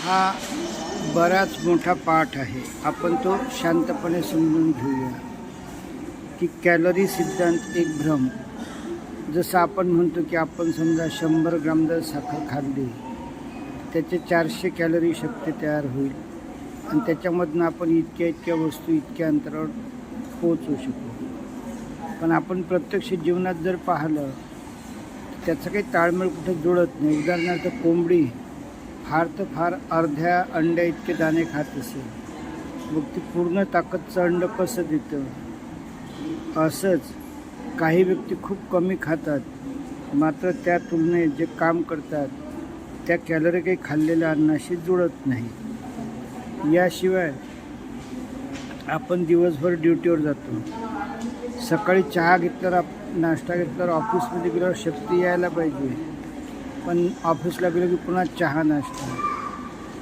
हा बराच मोठा पाठ आहे. आपण तो शांतपणे समजून घेऊया. की कॅलरी सिद्धांत एक भ्रम. जसं आपण म्हणतो की आपण समजा शंभर ग्राम जर साखर खाल्ली त्याचे चारशे कॅलरी शक्ती तयार होईल आणि त्याच्यामधनं आपण इतक्या इतक्या वस्तू इतक्या अंतरावर पोचू शकू. पण आपण प्रत्यक्ष जीवनात जर पाहिलं त्याचं काही ताळमेळ कुठं जुळत नाही. उदाहरणार्थ कोंबडी. फार तर फार अर्ध्या अंड्या इतके दाणे खात असेल. मग ती पूर्ण ताकदचं अंड कसं देतं? असंच काही व्यक्ती खूप कमी खातात. मात्र त्या तुलनेत जे काम करतात त्या कॅलरी काही खाल्लेल्या अन्नाशी जुळत नाही. याशिवाय आपण दिवसभर ड्युटीवर जातो. सकाळी चहा घेतल्यावर आप नाश्ता घेतल्यावर ऑफिसमध्ये गेल्यावर शक्ती यायला पाहिजे. पण ऑफिसला गेलो की पुन्हा चहा नाश्ता.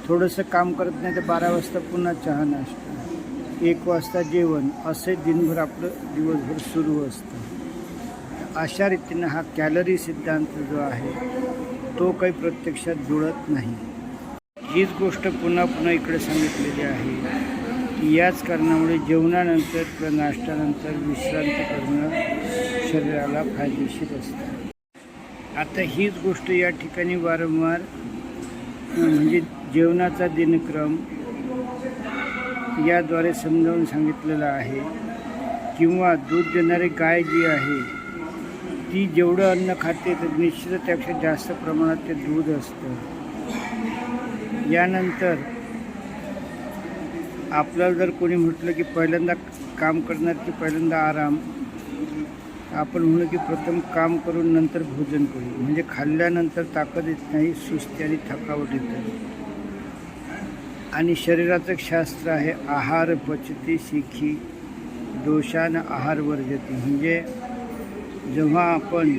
थोडंसं काम करत नाही तर बारा वाजता पुन्हा चहा नाश्ता. एक वाजता जेवण असे दिनभर आपलं दिवसभर सुरू असतं. अशा रीतीनं हा कॅलरी सिद्धांत जो आहे तो काही प्रत्यक्षात जुळत नाही. हीच गोष्ट पुन्हा पुन्हा इकडे सांगितलेली आहे की याच कारणामुळे जेवणानंतर किंवा नाश्त्यानंतर विश्रांती करणं शरीराला फायदेशीर असतं. आता हीच गोष्ट या ठिकाणी वारंवार म्हणजे जेवणाचा दिनक्रम याद्वारे समजावून सांगितलेला आहे. किंवा दूध देणारी गाय जी आहे ती जेवढं अन्न खाते तर निश्चित त्यापेक्षा जास्त प्रमाणात ते दूध असतं. यानंतर आपल्याला जर कोणी म्हटलं की पहिल्यांदा काम करणार की पहिल्यांदा आराम आपण म्हणू की प्रथम काम करून नंतर भोजन करू. म्हणजे खाल्ल्यानंतर ताकद येत नाही सुस्ती आणि थकावट येते आणि शरीराचं एक शास्त्र आहे आहार पचती शिखी दोषान आहार वर्जती म्हणजे जेव्हा आपण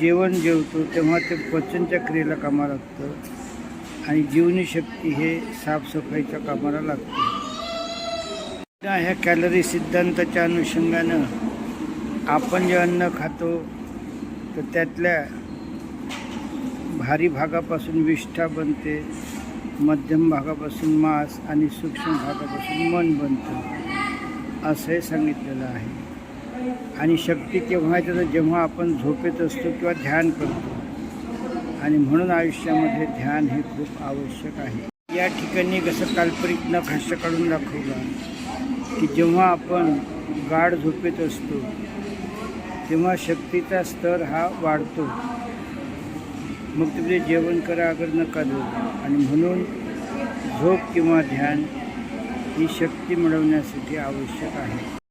जेवण जेवतो तेव्हा ते पचनच्या क्रियेला कामा लागतं. आणि जीवनीशक्ती हे साफसफाईच्या कामाला लागते. ह्या कॅलरी सिद्धांताच्या अनुषंगानं आपण जे अन्न खातो तर त्यातल्या भारी भागापासून विष्ठा बनते मध्यम भागापासून मांस आणि सूक्ष्म भागापासून मन बनतं. असं हे सांगितलेलं आहे. आणि शक्ती केव्हा येतं तर जेव्हा आपण झोपेत असतो किंवा ध्यान करतो. आणि म्हणून आयुष्यामध्ये ध्यान हे खूप आवश्यक आहे. या ठिकाणी कसं काल्पनिक नकाशा काढून दाखवला. की जेव्हा आपण गाढ झोपेत असतो तेव्हा शक्तीचा स्तर हा वाढतो. मग तुम्ही जेवण करा अगर नका देऊ. आणि म्हणून झोप किंवा ध्यान ही शक्ती मिळवण्यासाठी आवश्यक आहे.